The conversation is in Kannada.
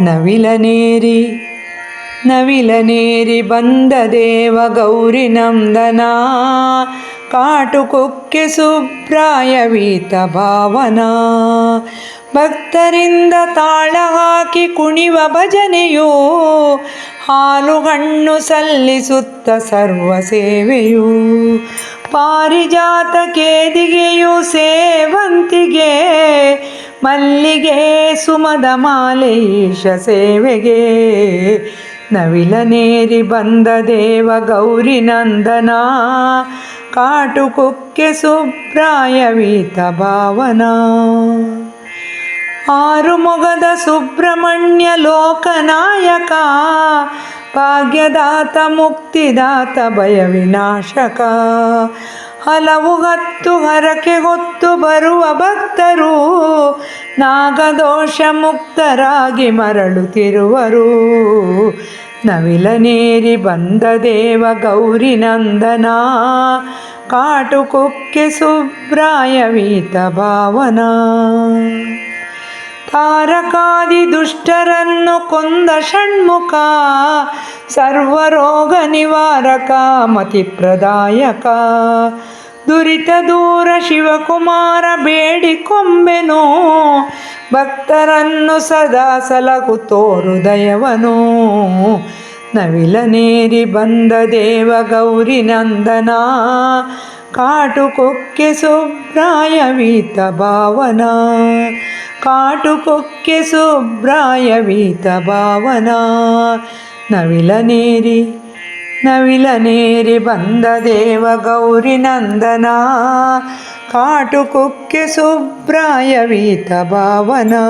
ನವಿಲನೇರಿ ನವಿಲನೇರಿ ಬಂದ ದೇವ ಗೌರಿ ನಂದನ. ಕಾಟು ಕುಕ್ಕೆ ಸುಬ್ರಾಯವೀತ ಭಾವನಾ. ಭಕ್ತರಿಂದ ತಾಳ ಹಾಕಿ ಕುಣಿವ ಭಜನೆಯು, ಹಾಲು ಹಣ್ಣು ಸಲ್ಲಿಸುತ್ತ ಸರ್ವ ಸೇವೆಯು. ಪಾರಿಜಾತ ಕೇದಿಗೆಯು ಸೇವಂತಿಗೆ ಮಲ್ಲಿಗೆ ಸುಮದ ಮಾಲೇಶ ಸೇವೆಗೆ. ನವಿಲನೇರಿ ಬಂದ ದೇವ ಗೌರಿ ನಂದನ. ಕಾಟು ಕುಕ್ಕೆ ಸುಬ್ರಾಯವೀತ ಭಾವನಾ. ಆರು ಮೊಗದ ಸುಬ್ರಹ್ಮಣ್ಯ ಲೋಕನಾಯಕ. ಭಾಗ್ಯದಾತ, ಮುಕ್ತಿದಾತ, ಭಯ ವಿನಾಶಕ. ಹಲವು ಹತ್ತು ಹರಕೆ ಹೊತ್ತು ಬರುವ ಭಕ್ತರು. ನಾಗದೋಷ ಮುಕ್ತರಾಗಿ ಮರಳುತ್ತಿರುವರು ನವಿಲನೇರಿ ಬಂದ ದೇವ ಗೌರಿ ನಂದನ. ಕಾಟು ಕುಕ್ಕೆ ಸುಬ್ರಾಯವೀತ ಭಾವನಾ. ತಾರಕಾದಿ ದುಷ್ಟರನ್ನು ಕೊಂದ ಷಣ್ಮುಖ. ಸರ್ವರೋಗ ನಿವಾರಕ ಮತಿಪ್ರದಾಯಕ ದುರಿತ ದೂರ ಶಿವಕುಮಾರ ಬೇಡಿಕೊಂಬೆನು, ಭಕ್ತರನ್ನು ಸದಾ ಸಲಗು ತೋರು ದಯವನು. ನವಿಲನೇರಿ ಬಂದ ದೇವ ಗೌರಿ ನಂದನ, ಕಾಟು ಕೊಕ್ಕೆ ಸುಬ್ರಾಯವೀತ ಭಾವನ. ಕಾಟು ಕೊಕ್ಕೆ ಸುಬ್ರಾಯವೀತ ಭಾವನಾ ನವಿಲನೇರಿ ನವಿಲನೇರಿ ಬಂದ ದೇವ ಗೌರಿ ನಂದನ. ಕಾಟು ಕುಕ್ಕೆ ಸುಬ್ರಾಯವೀತ ಭಾವನಾ.